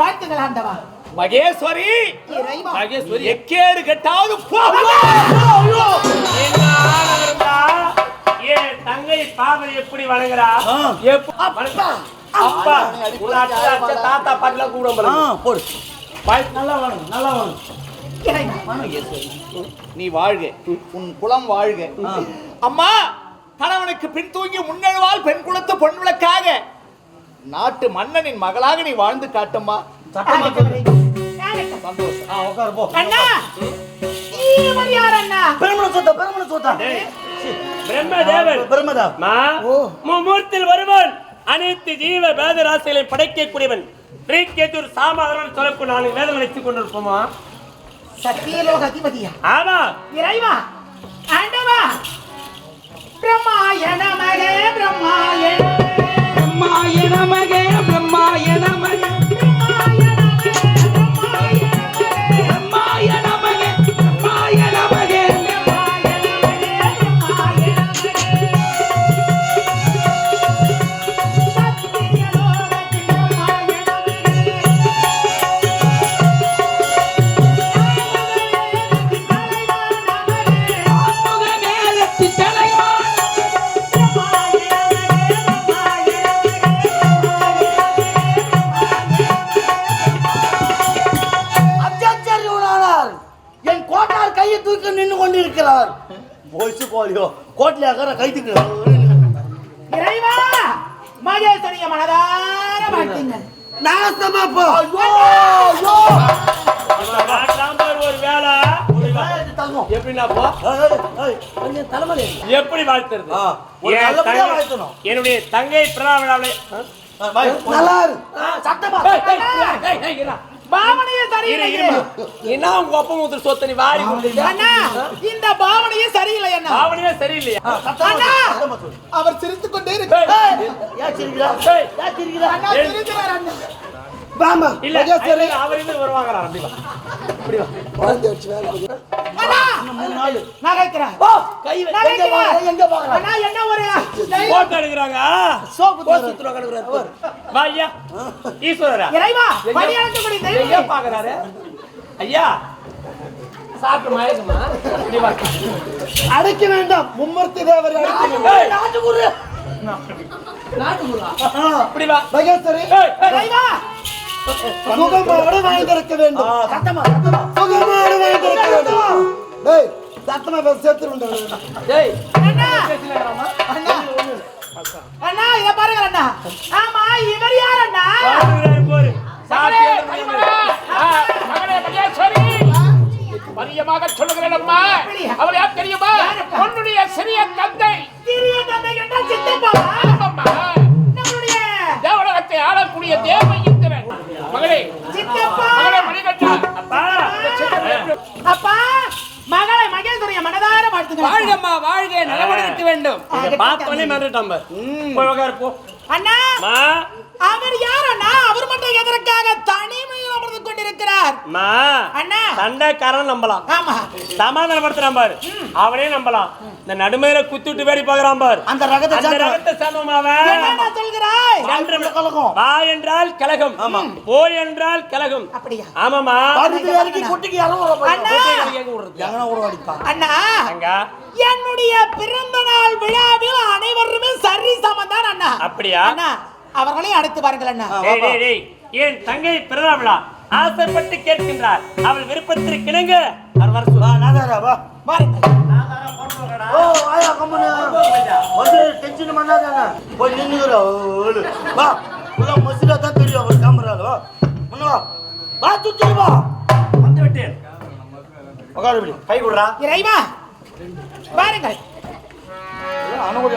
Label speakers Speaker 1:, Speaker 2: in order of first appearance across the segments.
Speaker 1: வாழ்த்துகள் ஆண்டவா.
Speaker 2: மகேஸ்வரி. மகேஸ்வரி எக்கேடு கெட்டாவது
Speaker 3: என் தங்கை பாவை எப்படி வணங்குறா? அப்பா. தாத்தா பாட்டுல கூட
Speaker 2: போடு.
Speaker 3: நல்லா வணங்கு நல்லா
Speaker 1: இறைவா.
Speaker 2: நீ வாழ்க. உன் குலம் வாழ்க. அம்மா கணவனுக்கு பின் தூங்கி முன்னெழுவால் பெண் குலத்து பொன் விளக்காக. நாட்டு மன்னனின் மகளாக நீ வாழ்ந்து காட்டம்மா.
Speaker 1: ஆகட்டும்.
Speaker 2: சந்தோஷம்.
Speaker 1: அண்ணா இவர் யார் அண்ணா
Speaker 4: பெருமன சொத்தா பெருமன சொத்தா?
Speaker 3: பிரம்மதேவன்.
Speaker 4: பெருமதா
Speaker 3: மா மும்மூர்த்தில் வருவன். அனைத்து ஜீவ வேத ராசிகளை படைக்கக்கூடியவன். சாமாதவன் சொல்லக்கூடிய நான்கு வேதம் வைத்துக் கொண்டிருப்போமா?
Speaker 1: சத்தியலோக அதிபதியா?
Speaker 3: ஆமா.
Speaker 1: இறைவா ஆண்டவா. பிரம்மாய நமகே பிரம்மாய.
Speaker 5: பிரம்மாய நமகே பிரம்மாய நமகே
Speaker 4: கோலியோ கோட்டில் அக்கற கை தூக்கி
Speaker 1: இறைவா மகேஸ்வரிய மனதார வாழ்த்துங்கள்
Speaker 4: நாசமா போ
Speaker 3: ஒரு வேலை எப்படி வாழ்த்துறது. என்னுடைய தங்கை
Speaker 4: இரு சட்டமா
Speaker 1: பாவனையே சரியில்லையே
Speaker 3: என்ன உங்க அப்பா முதல் சொத்து நீ வாரி கொடுத்துருக்க?
Speaker 1: அண்ணா இந்த பாவனையே சரியில்லை அண்ணா.
Speaker 3: பாவனையே சரியில்லையா?
Speaker 1: அண்ணா
Speaker 4: சத்தமா சொல்லு
Speaker 1: அவர் சிரித்துக் கொண்டே இருக்கிறார்.
Speaker 4: ஏன் சிரிக்கிறா? ஏன் சிரிக்கிறா?
Speaker 1: அண்ணா சிரிக்கிறார் அண்ணா.
Speaker 4: வாமா
Speaker 3: இல்ல அவர் இருந்து வருவாங்க வா.
Speaker 4: மூணு நாள்
Speaker 1: நகைக்கிறார்
Speaker 4: கை வை. எங்க
Speaker 1: நகைக்கிறார்
Speaker 4: பாக்குற எங்க பாக்குற
Speaker 1: அண்ணா என்ன ஒரு
Speaker 3: போட்டோ எடுக்கிறாங்க.
Speaker 4: சோப்பு
Speaker 3: போஸ்ட் சுத்துறாங்க, எடுக்கிறாரு. வா ஐயா. ஈஸ்வரரா?
Speaker 1: இறைவா பணியாற்றக்கூடிய
Speaker 3: எங்க
Speaker 1: தெய்வம்
Speaker 3: பாக்குறாரு? ஐயா. சாப்பிட்டு மயக்கமா? இப்படி வா.
Speaker 4: அடைக்க வேண்டாம். மும்மூர்த்தி தேவர் அடைக்க வேண்டாம். நாட்டுக்குரு
Speaker 3: இப்படி வா. ஏய்.
Speaker 1: இறைவா.
Speaker 4: சுகமாடு சுகமாடு வேண்டும். டேய் சத்தமா பேச சேர்த்து
Speaker 3: டேய்,
Speaker 1: அண்ணா. அண்ணா. அண்ணா இத பாருங்க அண்ணா.
Speaker 3: வாழ்கம்மா வாழ்க. நலமுடன் இருக்க வேண்டும். பார்த்தோன்னே மறந்துட்டான் பாரு. போய் உட்காரு போ.
Speaker 1: அண்ணா! அவர் யார் அண்ணா? அவர் மட்டும் எதற்காக தனிமையில் அமர்ந்து கொண்டிருக்கிறார்?
Speaker 3: அம்மா
Speaker 1: அண்ணா!
Speaker 3: சண்டைக்காரன் நம்பலாம்.
Speaker 1: ஆமா.
Speaker 3: சமாதானப்படுத்துறான் பாரு. அவனே நம்பலாம். இந்த நடுமையில குத்துட்டு வேடி பாக்குறான் பாரு.
Speaker 4: அந்த ரகத்தை
Speaker 3: சேர்ந்தவன் அவன்?
Speaker 4: கலகம்.
Speaker 3: வா என்றால் கலகம். ஆமா. போ என்றால் கலகம்.
Speaker 1: அப்படியா?
Speaker 3: ஆமாமா
Speaker 4: பருத்தி வரைக்கும் குட்டிக்கு ஒரு அடிப்பா.
Speaker 1: அண்ணா!
Speaker 3: அங்க.
Speaker 1: என்னுடைய பிறந்த நாள் விழாவில் அனைவருமே சரி சமந்தான் அண்ணா.
Speaker 3: அப்படியா?
Speaker 1: அண்ணா அவர்களையும் அழைத்து பாருங்கள் அண்ணா.
Speaker 3: டேய், டேய், டேய். என் தங்கை பிறந்த விழா? ஆசைப்பட்டு கேட்கின்றார். அவள் விருப்பத்திற்கு இணங்க. அவர் வர சொல்லு.
Speaker 4: நாதாரா வா
Speaker 1: பாருங்கள்
Speaker 4: ஓ ஆயா கம்மனு வந்து டென்ஷன் பண்ணாதானே போய் நின்னுக்குற வா. உள்ள மசிலா தான் தெரியும் அவர் கேமரால வா. வா. சுத்தி வா.
Speaker 3: வந்து விட்டேன்.
Speaker 4: உட்காரு
Speaker 3: கை கொடுறா.
Speaker 1: இறைவா பாருங்கள்
Speaker 4: அனுமதி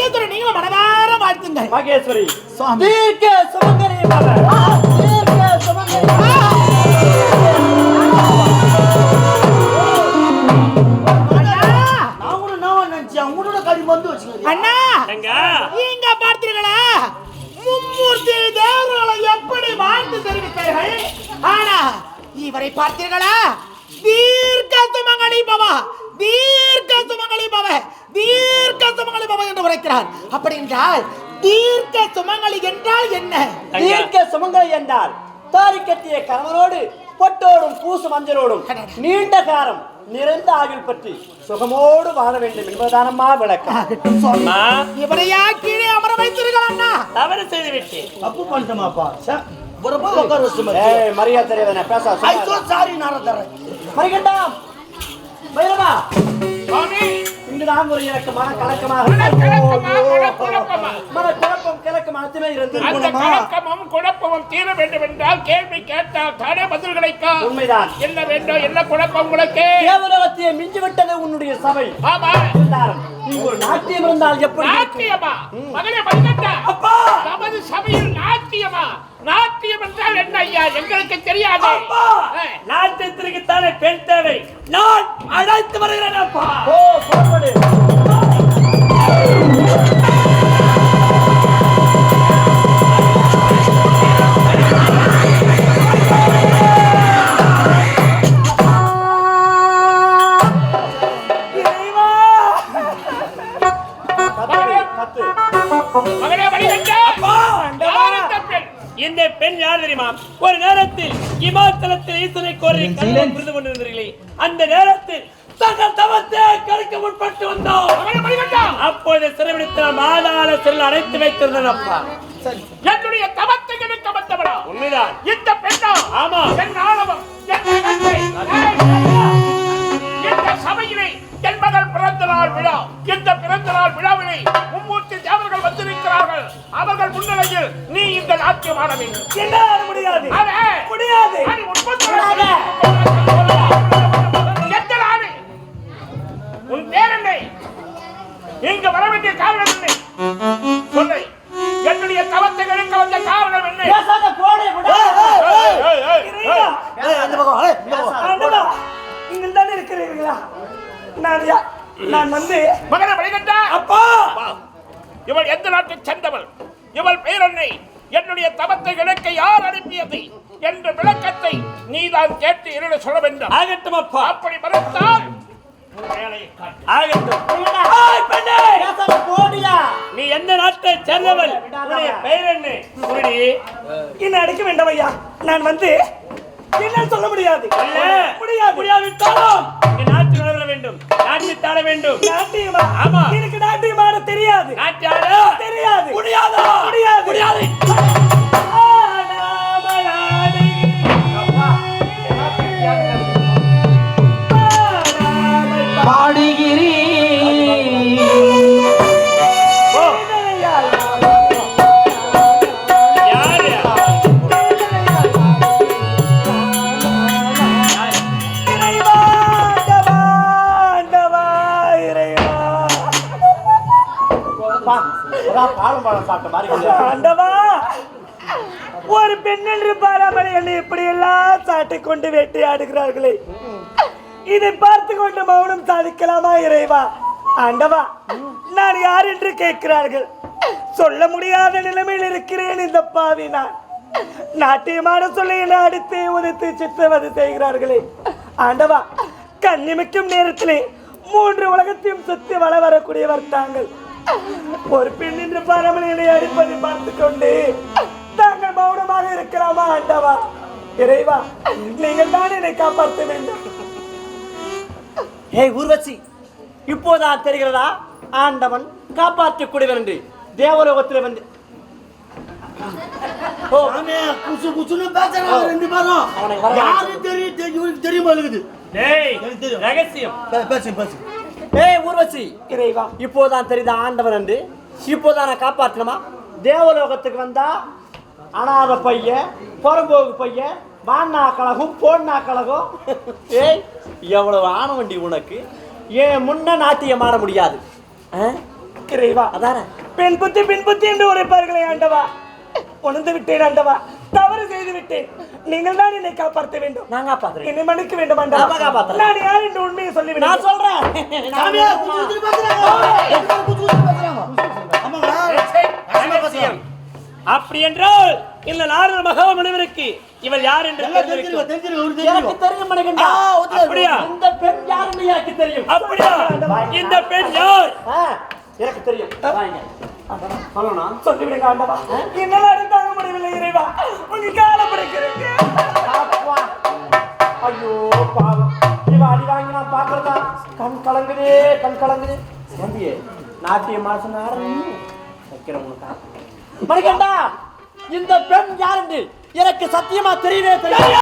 Speaker 1: இந்த மகேஸ்வரி நீங்களும் மனதார வாழ்த்துங்கள்.
Speaker 3: மகேஸ்வரி
Speaker 1: சுவாமி.
Speaker 3: தீர்க்க சுமங்கரி.
Speaker 1: அண்ணா! இங்க பார்த்தீர்களா? மும்மூர்த்தி தேவர்களை எப்படி வாழ்த்து தெரிவித்தார்கள்? ஆனா இவரை பார்த்தீர்களா? தீர்க்க சுமங்கலி பவா தீர்க்க சுமங்கலி பவ தீர்க்க சுமங்கலி பவ என்று உரைக்கிறார். அப்படி என்றால் தீர்க்க சுமங்கலி என்றால் என்ன?
Speaker 3: தீர்க்க சுமங்கலி என்றால் தாரி கட்டிய கணவனோடு பொட்டோடும் பூசு மஞ்சளோடும் நீண்ட காலம் நிறைந்த ஆயுள் பற்றி சுகமோடு வாழ வேண்டும் என்பதானம்மா விளக்கம்.
Speaker 1: சுவாமி. இவரையா கீழே அமர வைத்தீர்கள் அண்ணா?
Speaker 3: தவறு செய்து விட்டேன்
Speaker 4: தப்பு பண்ணிட்டோமாப்பா
Speaker 3: மரியாதை தெரியாத பேச
Speaker 4: சாரி நான் தரேன்.
Speaker 3: மறிகண்டா பைரவா. இங்குதான் ஒரு எனக்கு மன கலக்கமாக மன குழப்பம் கிழக்கம் அத்துமே இருந்தது
Speaker 6: அந்த கலக்கமும் குழப்பமும் தீர வேண்டும் என்றால் கேள்வி கேட்டால் தானே பதில் கிடைக்கும்
Speaker 3: உண்மைதான்.
Speaker 6: என்ன வேண்டும் என்ன குழப்பம் உங்களுக்கு?
Speaker 3: தேவலோகத்தையே மிஞ்சி விட்டது உன்னுடைய சபை.
Speaker 6: ஆமா.
Speaker 3: இருந்தாலும் இங்கு ஒரு நாட்டியம் இருந்தால் எப்படி?
Speaker 6: நாட்டியமா? மகனே பதினெட்டா?
Speaker 3: அப்பா!
Speaker 6: நமது சபையில் நாட்டியமா? நாட்டியம் என்றால் என்ன ஐயா? எங்களுக்கு தெரியாது.
Speaker 3: நாட்டியத்திற்கு தானே பெண் தேவை. நான் அழைத்து வருகிறேன் அப்பா ஓ நேரத்தில் இமாச்சலத்தில் ஈசனை கோரி கண்ணன் புரிந்து கொண்டிருந்தீர்களே. அந்த நேரத்தில் தங்கள் தவத்தை கழிக்க முற்பட்டு வந்தோம் அப்போது சிறைபிடித்த மாதாள சிறையில் அடைத்து வைத்திருந்தேன் அப்பா.
Speaker 6: என்னுடைய தவத்தை வந்தவனா
Speaker 3: உண்மைதான்.
Speaker 6: இந்த பெண்ணா?
Speaker 3: ஆமா.
Speaker 6: என் ஆணவம் இந்த சபையிலே என் மகள் பிறந்த நாள் விழா. இந்த பிறந்த நாள் விழாவிலே மும்மூர்த்தி தேவர்கள் வந்திருக்கிறார்கள். அவர்கள் முன்னிலையில் நீ இந்த நாட்டியம் ஆட வேண்டும்
Speaker 3: என்ன முடியாது. முடியாது.
Speaker 6: உன் பேர் என்ன இங்கு வர வேண்டிய காரணம் என்ன? சொல்லு. என்னுடைய தவத்தை எடுக்க வந்த காரணம் என்ன?
Speaker 3: பேசாத போடே விட.
Speaker 4: இந்த பக்கம்.
Speaker 3: நீங்கள் தானே இருக்கிறீர்களா? நான் நான் வந்து
Speaker 6: மகனை வழிகண்டா
Speaker 3: அப்பா!
Speaker 6: இவள் எந்த நாட்டைச் சேர்ந்தவள் இவள் பெயரன்னை என்னுடைய தவத்தை இழக்க யார் அனுப்பியது என்ற விளக்கத்தை நீதான் கேட்டு என்னிடம் சொல்ல வேண்டும்.
Speaker 3: ஆகட்டும் அப்பா.
Speaker 6: அப்படி மறுத்தால்!
Speaker 3: நீ எந்த நாட்டை சேர்ந்தவள்? பெயர் என்ன? அடிக்க வேண்டாம் ஐயா? நான் வந்து என்ன சொல்ல முடியாது? முடியாது. முடியாவிட்டாலும் நாட்டு வேண்டும். நாட்டு தாட வேண்டும். நாட்டியமா? ஆமா. எனக்கு நாட்டியமான தெரியாது. நாட்டியாட தெரியாது. முடியாதா? முடியாது. முடியாது. ஆண்டவா ஒரு பெண் என்று பாராமல் என்னை இப்படி எல்லாம் சாட்டை கொண்டு வேட்டையாடுகிறார்களே. இதை பார்த்து கொண்டு மௌனம் சாதிக்கலாமா இறைவா? ஆண்டவா நான் யார் என்று கேட்கிறார்கள்? சொல்ல முடியாத நிலைமையில் இருக்கிறேன் இந்த பாவி நான்.
Speaker 5: நாட்டியமான சொல்லி என்னை அடித்து உதைத்து சித்திரவதை செய்கிறார்களே. ஆண்டவா கண்ணிமிக்கும் நேரத்திலே மூன்று உலகத்தையும் சுத்தி வள வரக்கூடியவர் தாங்கள். ஒரு பெண் என்று பரமன் என்னை அடிப்பதை பார்த்து கொண்டு தாங்கள் மௌனமாக இருக்கலாமா ஆண்டவா? இறைவா நீங்கள் தான் என்னை காப்பாற்ற வேண்டும்.
Speaker 7: ஏய் ஊர்வசி இப்போதான் தெரிகிறதா? ஆண்டவன் காப்பாற்றக்கூடியவன் என்று தேவலோகத்தில் வந்து ஓ.
Speaker 4: சாமி, குசு குசுன்னு பேசுறாங்க ரெண்டு பேரும். தெரியும் தெரியும், இவருக்கு தெரியுமா இருக்குது.
Speaker 5: ரகசியம்.
Speaker 4: பேசு பேசு
Speaker 7: ஏய் ஊர்வசி.
Speaker 5: இறைவா.
Speaker 7: இப்போதான் தெரியுதா ஆண்டவன் என்று இப்போதான் நான் காப்பாற்றணுமா? தேவலோகத்துக்கு வந்தா அனாத பையன் புறம்போகு பையன் வாண்ணா கழகம் போண்ணா கழகம் ஏய் எவ்வளவு ஆணவண்டி உனக்கு? ஏன் முன்ன நாட்டியம் ஆட முடியாது?
Speaker 5: இறைவா.
Speaker 7: அதானே?
Speaker 5: பெண் புத்தி பெண் புத்தி என்று உரைப்பார்களே ஆண்டவா. உணர்ந்து விட்டேன் ஆண்டவா. தவறு செய்து விட்டேன் நீங்கள் தான் என்னை காப்பாற்ற வேண்டும்
Speaker 7: நான் காப்பாத்துறேன்
Speaker 5: என்னை மன்னிக்க வேண்டும்
Speaker 7: நான் காப்பாத்துறேன்.
Speaker 5: நான் யார் என்று உண்மையை
Speaker 7: நான்
Speaker 5: சொல்லிவிட்டேன்
Speaker 7: சொல்றேன்.
Speaker 5: அப்படி என்றால் இந்த நாரத மகா முனிவருக்கு இவள் யார் என்று
Speaker 7: எனக்கு. தெரியும்.
Speaker 5: அப்படியா?
Speaker 7: இந்த பெண் யாருன்னு எனக்கு தெரியும்
Speaker 5: அப்படியா இந்த பெண் யார்
Speaker 7: எனக்கு தெரியும் வாங்க. சொல்லணும்
Speaker 5: சொல்லிவிடுங்க ஆண்டவா என்னால் அடுத்தாங்க முடியவில்லை இறைவா. உங்க கால பிடிக்கிறேன்.
Speaker 7: ஐயோ பாவம். இவ அடி வாங்கி நான் பாக்குறதா கண் கலங்குதே கண் கலங்குது. நம்பியே நாட்டிய மாசம் வைக்கிறேன் உனக்கு மணிகண்டா இந்த பெண் யாருன்னு எனக்கு சத்தியமா தெரியவே தெரியாது.